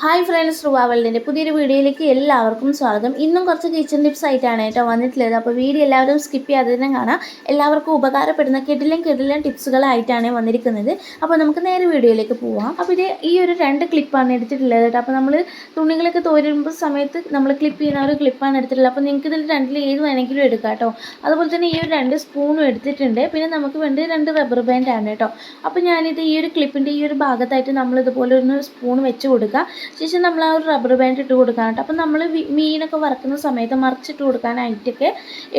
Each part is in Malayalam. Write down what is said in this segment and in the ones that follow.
ഹായ് ഫ്രണ്ട്സ് റുവാവലിന്റെ പുതിയൊരു വീഡിയോയിലേക്ക് എല്ലാവർക്കും സ്വാഗതം. ഇന്നും കുറച്ച് കിച്ചൺ ടിപ്സ് ആയിട്ടാണ് കേട്ടോ വന്നിട്ടുള്ളത്. അപ്പോൾ വീഡിയോ എല്ലാവരും സ്കിപ്പ് ചെയ്യാതെ തന്നെ കാണാം. എല്ലാവർക്കും ഉപകാരപ്പെടുന്ന കിടിലൻ കിടിലൻ ടിപ്സുകളായിട്ടാണ് വന്നിരിക്കുന്നത്. അപ്പോൾ നമുക്ക് നേരെ വീഡിയോയിലേക്ക് പോവാം. അപ്പോൾ ഇത് ഈ ഒരു രണ്ട് ക്ലിപ്പാണ് എടുത്തിട്ടുള്ളത് കേട്ടോ. അപ്പോൾ നമ്മൾ തുണികളൊക്കെ തോരുമ്പോൾ സമയത്ത് നമ്മൾ ക്ലിപ്പ് ചെയ്യുന്ന ഒരു ക്ലിപ്പാണ് എടുത്തിട്ടുള്ളത്. അപ്പോൾ നിങ്ങൾക്ക് ഇതിൽ രണ്ടിൽ ഏത് വേണമെങ്കിലും എടുക്കാം കേട്ടോ. അതുപോലെ തന്നെ ഈ ഒരു രണ്ട് സ്പൂണും എടുത്തിട്ടുണ്ട്. പിന്നെ നമുക്ക് വേണ്ടി രണ്ട് റബ്ബർ ബാൻഡാണ് കേട്ടോ. അപ്പോൾ ഞാനിത് ഈ ഒരു ക്ലിപ്പിന്റെ ഈ ഒരു ഭാഗത്തായിട്ട് നമ്മളിതുപോലെ ഒന്ന് സ്പൂൺ വെച്ച് കൊടുക്കുക ശേഷം നമ്മൾ ആ ഒരു റബ്ബർ ബാൻഡ് ഇട്ട് കൊടുക്കാൻ കേട്ടോ അപ്പം നമ്മൾ മീനൊക്കെ വറക്കുന്ന സമയത്ത് മറിച്ചിട്ട് കൊടുക്കാനായിട്ടൊക്കെ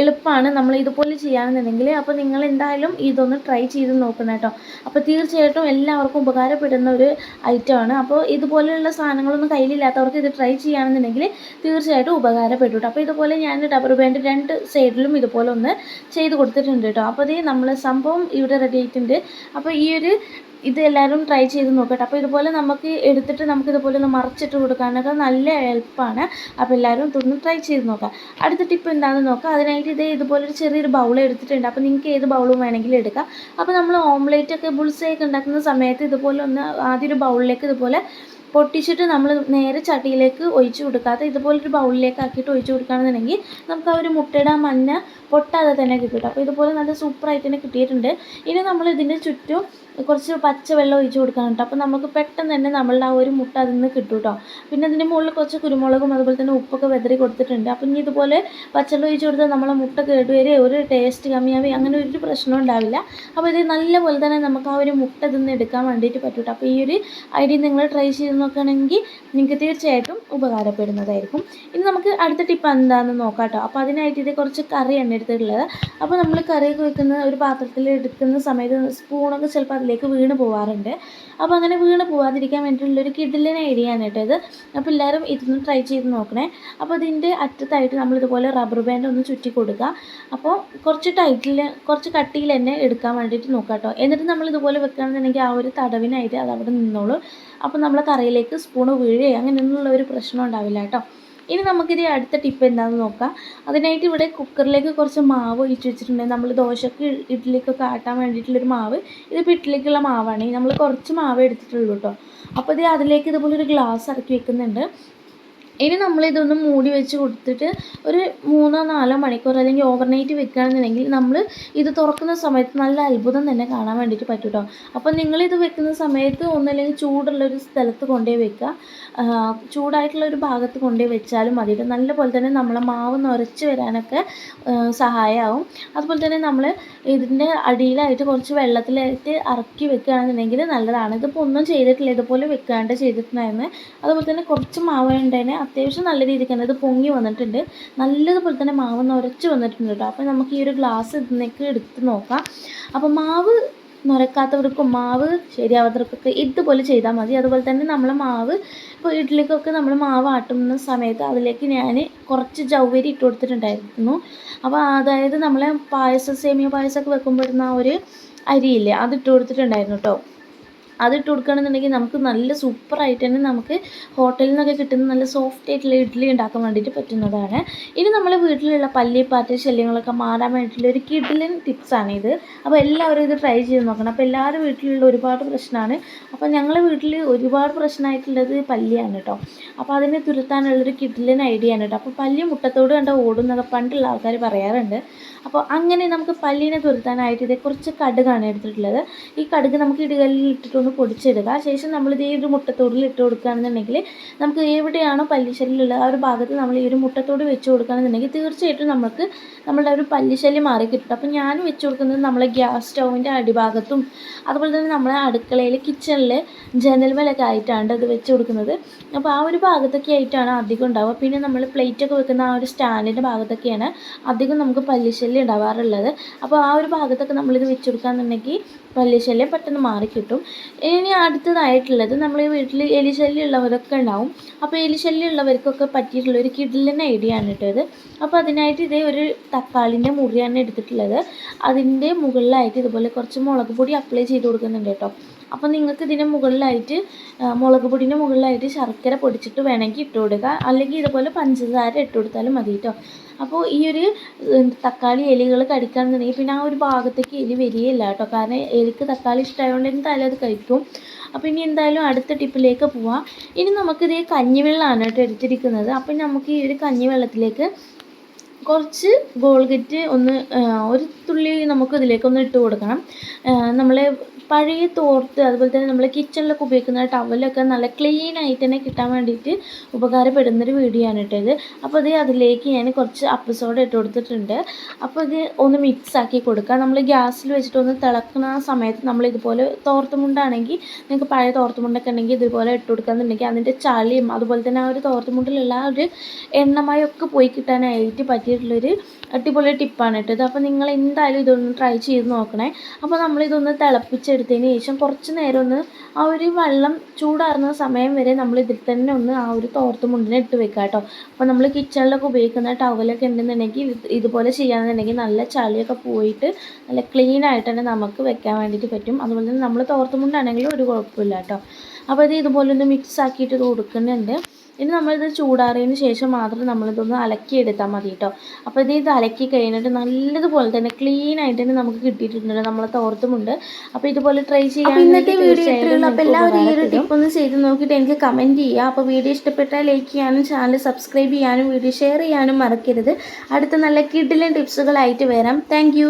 എളുപ്പമാണ് നമ്മൾ ഇതുപോലെ ചെയ്യുകയാണെന്നുണ്ടെങ്കിൽ അപ്പോൾ നിങ്ങൾ എന്തായാലും ഇതൊന്ന് ട്രൈ ചെയ്ത് നോക്കണം കേട്ടോ അപ്പോൾ തീർച്ചയായിട്ടും എല്ലാവർക്കും ഉപകാരപ്പെടുന്ന ഒരു ഐറ്റമാണ് അപ്പോൾ ഇതുപോലെയുള്ള സാധനങ്ങളൊന്നും കയ്യിലില്ലാത്തവർക്ക് ഇത് ട്രൈ ചെയ്യുകയാണെന്നുണ്ടെങ്കിൽ തീർച്ചയായിട്ടും ഉപകാരപ്പെട്ടു അപ്പോൾ ഇതുപോലെ ഞാൻ റബ്ബർ ബാൻഡ് രണ്ട് സൈഡിലും ഇതുപോലെ ഒന്ന് ചെയ്ത് കൊടുത്തിട്ടുണ്ട് കേട്ടോ അപ്പോൾ ഇത് നമ്മൾ സംഭവം ഇവിടെ റെഡി ആയിട്ടുണ്ട്. അപ്പോൾ ഈ ഒരു ഇത് എല്ലാവരും ട്രൈ ചെയ്ത് നോക്കട്ടെ. അപ്പോൾ ഇതുപോലെ നമുക്ക് എടുത്തിട്ട് നമുക്ക് ഇതുപോലെ ഒന്ന് മറച്ചിട്ട് കൊടുക്കാനൊക്കെ നല്ല എളുപ്പമാണ് അപ്പോൾ എല്ലാവരും ഇതൊന്ന് ട്രൈ ചെയ്ത് നോക്കാം. അടുത്ത ടിപ്പ് എന്താണെന്ന് നോക്കാം. അതിനായിട്ട് ഇത് ഇതുപോലെ ഒരു ചെറിയൊരു ബൗൾ എടുത്തിട്ടുണ്ട്. അപ്പോൾ നിങ്ങൾക്ക് ഏത് ബൗളും വേണമെങ്കിലും എടുക്കാം. അപ്പോൾ നമ്മൾ ഓംലേറ്റ് ഒക്കെ ബുൾസൈ ഒക്കെ ഉണ്ടാക്കുന്ന സമയത്ത് ഇതുപോലെ ഒന്ന് ആദ്യം ഒരു ബൗളിലേക്ക് ഇതുപോലെ പൊട്ടിച്ചിട്ട് നമ്മൾ നേരെ ചട്ടിയിലേക്ക് ഒഴിച്ചു കൊടുക്കാതെ ഇതുപോലൊരു ബൗളിലേക്ക് ആക്കിയിട്ട് ഒഴിച്ചു കൊടുക്കുകയാണെന്നുണ്ടെങ്കിൽ നമുക്ക് ആ ഒരു മുട്ടയുടെ മഞ്ഞ പൊട്ടാതെ തന്നെ കിട്ടും അപ്പോൾ ഇതുപോലെ നല്ല സൂപ്പറായിട്ട് തന്നെ കിട്ടിയിട്ടുണ്ട്. ഇനി നമ്മൾ ഇതിന്റെ ചുറ്റും കുറച്ച് പച്ച വെള്ളം ഒഴിച്ച് കൊടുക്കണം കേട്ടോ അപ്പോൾ നമുക്ക് പെട്ടെന്ന് തന്നെ നമ്മളുടെ ആ ഒരു മുട്ട അതിൽ നിന്ന് കിട്ടും കേട്ടോ പിന്നെ അതിന്റെ മുകളിൽ കുറച്ച് കുരുമുളകും അതുപോലെ തന്നെ ഉപ്പൊക്കെ വെതറി കൊടുത്തിട്ടുണ്ട്. അപ്പം ഇനി ഇതുപോലെ പച്ചവെള്ളം ഒഴിച്ച് കൊടുത്താൽ നമ്മളെ മുട്ട കേടുവരെ ഒരു ടേസ്റ്റ് കമ്മിയാവേ അങ്ങനെ ഒരു പ്രശ്നം ഉണ്ടാവില്ല. അപ്പോൾ ഇത് നല്ലപോലെ തന്നെ നമുക്ക് ആ ഒരു മുട്ട ഇതിൽ എടുക്കാൻ വേണ്ടിയിട്ട് പറ്റും അപ്പോൾ ഈ ഒരു ഐഡിയ നിങ്ങൾ ട്രൈ ചെയ്ത് നോക്കുകയാണെങ്കിൽ നിങ്ങൾക്ക് തീർച്ചയായിട്ടും ഉപകാരപ്പെടുന്നതായിരിക്കും. ഇനി നമുക്ക് അടുത്ത ടിപ്പ് എന്താണെന്ന് നോക്കാം കേട്ടോ അപ്പോൾ അതിനായിട്ട് ഇത് കുറച്ച് കറിയാണ് എടുത്തിട്ടുള്ളത്. അപ്പോൾ നമ്മൾ കറിയൊക്കെ വെക്കുന്ന ഒരു പാത്രത്തിൽ എടുക്കുന്ന സമയത്ത് സ്പൂണൊക്കെ ചിലപ്പോൾ അതിലേക്ക് വീണ് പോവാറുണ്ട്. അപ്പോൾ അങ്ങനെ വീണ് പോവാതിരിക്കാൻ വേണ്ടിയിട്ടുള്ളൊരു കിഡിലിന് ഐഡിയ ആണ് ഇത്. അപ്പോൾ എല്ലാവരും ഇതൊന്ന് ട്രൈ ചെയ്ത് നോക്കണേ. അപ്പോൾ ഇതിന്റെ അറ്റത്തായിട്ട് നമ്മൾ ഇതുപോലെ റബ്ബർ ബാൻഡ് ഒന്ന് ചുറ്റി കൊടുക്കുക അപ്പോൾ കുറച്ച് ടൈറ്റിൽ കുറച്ച് കട്ടിയിൽ തന്നെ എടുക്കാൻ വേണ്ടിയിട്ട് നോക്കുക കേട്ടോ. എന്നിട്ട് നമ്മൾ ഇതുപോലെ വെക്കുകയാണെന്നുണ്ടെങ്കിൽ ആ ഒരു തടവിനായിട്ട് അത് അവിടെ നിന്നോളൂ. അപ്പോൾ നമ്മൾ കറിയിലേക്ക് സ്പൂണ് വീഴുകയോ അങ്ങനെയൊന്നുള്ള ഒരു പ്രശ്നം ഉണ്ടാവില്ല കേട്ടോ. ഇനി നമുക്കിത് അടുത്ത ടിപ്പ് എന്താണെന്ന് നോക്കാം. അതിനായിട്ട് ഇവിടെ കുക്കറിലേക്ക് കുറച്ച് മാവ് ഒഴിച്ച് വെച്ചിട്ടുണ്ട്. നമ്മൾ ദോശക്ക് ഇഡ്ഡലിക്കൊക്കെ ആട്ടാൻ വേണ്ടിയിട്ടുള്ളൊരു മാവ്. ഇതിപ്പോൾ ഇഡ്ഡലിക്കുള്ള മാവാണ്. നമ്മൾ കുറച്ച് മാവ് എടുത്തിട്ടുള്ളൂ കേട്ടോ. അപ്പോൾ ഇത് അതിലേക്ക് ഇതുപോലെ ഒരു ഗ്ലാസ് ഇറക്കി വെക്കുന്നുണ്ട്. ഇനി നമ്മളിതൊന്ന് മൂടി വെച്ച് കൊടുത്തിട്ട് ഒരു മൂന്നോ നാലോ മണിക്കൂർ അല്ലെങ്കിൽ ഓവർനൈറ്റ് വെക്കുകയാണെന്നുണ്ടെങ്കിൽ നമ്മൾ ഇത് തുറക്കുന്ന സമയത്ത് നല്ല അത്ഭുതം തന്നെ കാണാൻ വേണ്ടിയിട്ട് പറ്റും കേട്ടോ അപ്പോൾ നിങ്ങളിത് വെക്കുന്ന സമയത്ത് ഒന്നല്ലെങ്കിൽ ചൂടുള്ള ഒരു സ്ഥലത്ത് കൊണ്ടുപോയി വെക്കുക. ചൂടായിട്ടുള്ള ഒരു ഭാഗത്ത് കൊണ്ടുപോയി വെച്ചാലും മതി കേട്ടോ നല്ല പോലെ തന്നെ നമ്മളെ മാവ് നിറച്ച് വരാനൊക്കെ സഹായമാവും അതുപോലെ തന്നെ നമ്മൾ ഇതിന്റെ അടിയിലായിട്ട് കുറച്ച് വെള്ളത്തിലായിട്ട് ഇറക്കി വെക്കുകയാണെന്നുണ്ടെങ്കിൽ നല്ലതാണ്. ഇതിപ്പോൾ ഒന്നും ചെയ്തിട്ടില്ല. ഇതുപോലെ വെക്കാണ്ട് ചെയ്തിട്ടുണ്ടായിരുന്നു. അതുപോലെ തന്നെ കുറച്ച് മാവ് ഉണ്ടതിന് അത്യാവശ്യം നല്ല രീതിക്ക് തന്നെ ഇത് പൊങ്ങി വന്നിട്ടുണ്ട്. നല്ലതുപോലെ തന്നെ മാവ് നുരച്ച് വന്നിട്ടുണ്ട് കേട്ടോ. അപ്പോൾ നമുക്ക് ഈ ഒരു ഗ്ലാസ് ഇതിനേക്ക് എടുത്ത് നോക്കാം. അപ്പോൾ മാവ് നുരക്കാത്തവർക്കും മാവ് ശരിയാവാത്തവർക്കൊക്കെ ഇതുപോലെ ചെയ്താൽ മതി. അതുപോലെ തന്നെ നമ്മൾ മാവ് ഇപ്പോൾ ഇഡ്ഡലിക്കൊക്കെ നമ്മൾ മാവ് ആട്ടുന്ന സമയത്ത് അതിലേക്ക് ഞാൻ കുറച്ച് ജൗവരി ഇട്ട് കൊടുത്തിട്ടുണ്ടായിരുന്നു. അപ്പോൾ അതായത് നമ്മളെ പായസം സേമിയ പായസമൊക്കെ വെക്കുമ്പോഴുന്ന ഒരു അരിയില്ലേ അത് ഇട്ട് കൊടുത്തിട്ടുണ്ടായിരുന്നു കേട്ടോ. അതിട്ട് കൊടുക്കുകയാണെന്നുണ്ടെങ്കിൽ നമുക്ക് നല്ല സൂപ്പറായിട്ട് തന്നെ നമുക്ക് ഹോട്ടലിൽ നിന്നൊക്കെ കിട്ടുന്ന നല്ല സോഫ്റ്റ് ആയിട്ടുള്ള ഇഡ്ഡലി ഉണ്ടാക്കാൻ വേണ്ടിയിട്ട് പറ്റുന്നതാണ്. ഇനി നമ്മൾ വീട്ടിലുള്ള പല്ലിപ്പാറ്റ ശല്യങ്ങളൊക്കെ മാറാൻ വേണ്ടിയിട്ടുള്ള ഒരു കിഡിലൻ ടിപ്സാണ് ഇത്. അപ്പോൾ എല്ലാവരും ഇത് ട്രൈ ചെയ്ത് നോക്കണം. അപ്പോൾ എല്ലാവരും വീട്ടിലുള്ള ഒരുപാട് പ്രശ്നമാണ്. അപ്പോൾ ഞങ്ങളുടെ വീട്ടിൽ ഒരുപാട് പ്രശ്നമായിട്ടുള്ളത് പല്ലിയാണ് കേട്ടോ. അപ്പോൾ അതിനെ തുരുത്താനുള്ളൊരു കിഡിലൻ ഐഡിയ ആണ് കേട്ടോ. അപ്പോൾ പല്ലി മുട്ടത്തോട് കണ്ട ഓടുന്നൊക്കെ പണ്ടുള്ള ആൾക്കാർ പറയാറുണ്ട്. അപ്പോൾ അങ്ങനെ നമുക്ക് പല്ലിനെ തുരുത്താനായിട്ട് ഇതേ കുറച്ച് കടുകാണ് എടുത്തിട്ടുള്ളത്. ഈ കടുക് നമുക്ക് ഇടുകല്ലിൽ ഇട്ടിട്ടൊന്ന് പൊടിച്ചെടുക്കുക ശേഷം നമ്മൾ ഇതേ ഒരു മുട്ടത്തോടിൽ ഇട്ട് കൊടുക്കുകയാണെന്നുണ്ടെങ്കിൽ നമുക്ക് എവിടെയാണോ പല്ലിശല്യമുള്ളത് ആ ഒരു ഭാഗത്ത് നമ്മൾ ഈ ഒരു മുട്ടത്തോട് വെച്ച് കൊടുക്കുകയാണെന്നുണ്ടെങ്കിൽ തീർച്ചയായിട്ടും നമുക്ക് നമ്മളുടെ ഒരു പല്ലിശല്യം മാറി കിട്ടും. അപ്പോൾ ഞാൻ വെച്ച് കൊടുക്കുന്നത് നമ്മളെ ഗ്യാസ് സ്റ്റൗവിന്റെ അടിഭാഗത്തും അതുപോലെ തന്നെ നമ്മളെ അടുക്കളയിൽ കിച്ചണിൽ ജനൽമേലൊക്കെ ആയിട്ടാണ് അത് വെച്ച് കൊടുക്കുന്നത്. അപ്പോൾ ആ ഒരു ഭാഗത്തൊക്കെ ആയിട്ടാണ് അധികം ഉണ്ടാവുക. പിന്നെ നമ്മൾ പ്ലേറ്റൊക്കെ വെക്കുന്ന ആ ഒരു സ്റ്റാൻഡിന്റെ ഭാഗത്തൊക്കെയാണ് അധികം നമുക്ക് പല്ലിശല്യം ഉണ്ടാവാറുള്ളത്. അപ്പോൾ ആ ഒരു ഭാഗത്തൊക്കെ നമ്മളിത് വെച്ച് കൊടുക്കുകയാണെന്നുണ്ടെങ്കിൽ പല്ലിശല്യം പെട്ടെന്ന് മാറിക്കിട്ടും ഇനി അടുത്തതായിട്ടുള്ളത് നമ്മൾ വീട്ടിൽ എലിശല്യം ഉള്ളവരൊക്കെ ഉണ്ടാവും. അപ്പോൾ എലിശല്യം ഉള്ളവർക്കൊക്കെ പറ്റിയിട്ടുള്ള ഒരു കിഡിലിന് ഐഡിയ ആണ് കേട്ടത് അപ്പോൾ അതിനായിട്ട് ഇതേ ഒരു തക്കാളിന്റെ മുറിയാണ് എടുത്തിട്ടുള്ളത്. അതിന്റെ മുകളിലായിട്ട് ഇതുപോലെ കുറച്ച് മുളക് പൊടി അപ്ലൈ ചെയ്ത് കൊടുക്കുന്നുണ്ട് കേട്ടോ. അപ്പോൾ നിങ്ങൾക്ക് ഇതിന് മുകളിലായിട്ട് മുളക് പൊടിന്റെ മുകളിലായിട്ട് ശർക്കര പൊടിച്ചിട്ട് വേണമെങ്കിൽ ഇട്ട് കൊടുക്കുക. അല്ലെങ്കിൽ ഇതുപോലെ പഞ്ചസാര ഇട്ട് കൊടുത്താലും മതി കേട്ടോ അപ്പോൾ ഈ ഒരു തക്കാളി എലികൾ കടിക്കാന്നുണ്ടെങ്കിൽ പിന്നെ ആ ഒരു ഭാഗത്തേക്ക് എലി വരികയില്ല കേട്ടോ കാരണം എലിക്ക് തക്കാളി ഇഷ്ടമായതുകൊണ്ട് എന്തായാലും അത് കഴിക്കും. അപ്പോൾ ഇനി എന്തായാലും അടുത്ത ടിപ്പിലേക്ക് പോവാം. ഇനി നമുക്കിത് കഞ്ഞിവെള്ളമാണ് കേട്ടോ എടുത്തിരിക്കുന്നത്. അപ്പം നമുക്ക് ഈ ഒരു കഞ്ഞിവെള്ളത്തിലേക്ക് കുറച്ച് ഗോൾഗറ്റ് ഒന്ന് ഒരു തുള്ളി നമുക്ക് ഇതിലേക്കൊന്ന് ഇട്ട് കൊടുക്കണം. നമ്മൾ പഴയ തോർത്ത് അതുപോലെ തന്നെ നമ്മൾ കിച്ചണിലൊക്കെ ഉപയോഗിക്കുന്ന ടവലൊക്കെ നല്ല ക്ലീൻ ആയിട്ട് തന്നെ കിട്ടാൻ വേണ്ടിയിട്ട് ഉപകാരപ്പെടുന്നൊരു വീഡിയോ ആണ് കേട്ടോ ഇത്. അപ്പോൾ ഇത് അതിലേക്ക് ഞാൻ കുറച്ച് അപ്പസോഡ ഇട്ട് കൊടുത്തിട്ടുണ്ട്. അപ്പോൾ ഇത് ഒന്ന് മിക്സ് ആക്കി കൊടുക്കുക. നമ്മൾ ഗ്യാസിൽ വെച്ചിട്ട് ഒന്ന് തിളക്കുന്ന സമയത്ത് നമ്മൾ ഇതുപോലെ തോർത്തുമുണ്ടാണെങ്കിൽ നിങ്ങൾക്ക് പഴയ തോർത്തുമുണ്ടൊക്കെ ഉണ്ടെങ്കിൽ ഇതുപോലെ ഇട്ട് കൊടുക്കുകയെന്നുണ്ടെങ്കിൽ അതിന്റെ ചളിയും അതുപോലെ തന്നെ ആ ഒരു തോർത്തുമുണ്ടിലുള്ള ആ ഒരു എണ്ണമയൊക്കെ പോയി കിട്ടാനായിട്ട് പറ്റിയിട്ടുള്ളൊരു അടിപൊളി ടിപ്പാണ് കേട്ടോ ഇത്. അപ്പോൾ നിങ്ങൾ എന്തായാലും ഇതൊന്ന് ട്രൈ ചെയ്ത് നോക്കണേ. അപ്പോൾ നമ്മളിതൊന്ന് തിളപ്പിച്ചെടുത്തതിന് ശേഷം കുറച്ച് നേരം ഒന്ന് ആ ഒരു വെള്ളം ചൂടാറുന്ന സമയം വരെ നമ്മൾ ഇതിൽ തന്നെ ഒന്ന് ആ ഒരു തോർത്ത് മുണ്ടിനെ ഇട്ട് വെക്കുക കേട്ടോ. അപ്പോൾ നമ്മൾ കിച്ചണിലൊക്കെ ഉപയോഗിക്കുന്ന ടവലൊക്കെ ഉണ്ടെന്നുണ്ടെങ്കിൽ ഇത് ഇതുപോലെ ചെയ്യാന്നുണ്ടെങ്കിൽ നല്ല ചളിയൊക്കെ പോയിട്ട് നല്ല ക്ലീൻ ആയിട്ട് തന്നെ നമുക്ക് വെക്കാൻ വേണ്ടിയിട്ട് പറ്റും. അതുപോലെ തന്നെ നമ്മൾ തോർത്ത് മുണ്ടാണെങ്കിലും ഒരു കുഴപ്പമില്ല കേട്ടോ. അപ്പോൾ ഇത് ഇതുപോലെ ഒന്ന് മിക്സ് ആക്കിയിട്ട് കൊടുക്കുന്നുണ്ട് ഇനി നമ്മളിത് ചൂടാറിയതിന് ശേഷം മാത്രം നമ്മളിതൊന്ന് അലക്കിയെടുത്താൽ മതി കേട്ടോ അപ്പോൾ ഇത് ഇത് അലക്കി കഴിഞ്ഞിട്ട് നല്ലതുപോലെ തന്നെ ക്ലീൻ ആയിട്ട് തന്നെ നമുക്ക് കിട്ടിയിട്ടുണ്ട് നമ്മളെ തോർത്തുമുണ്ട്. അപ്പോൾ ഇതുപോലെ ട്രൈ ചെയ്യാം ഇന്നത്തെ വീഡിയോ അപ്പോൾ എല്ലാവരും ഈ ഒരു ടിപ്പ് ഒന്ന് ചെയ്ത് നോക്കിയിട്ട് എനിക്ക് കമന്റ് ചെയ്യുക അപ്പോൾ വീഡിയോ ഇഷ്ടപ്പെട്ടാൽ ലൈക്ക് ചെയ്യാനും ചാനൽ സബ്സ്ക്രൈബ് ചെയ്യാനും വീഡിയോ ഷെയർ ചെയ്യാനും മറക്കരുത്. അടുത്ത നല്ല കിഡിലും ടിപ്സുകളായിട്ട് വരാം. താങ്ക്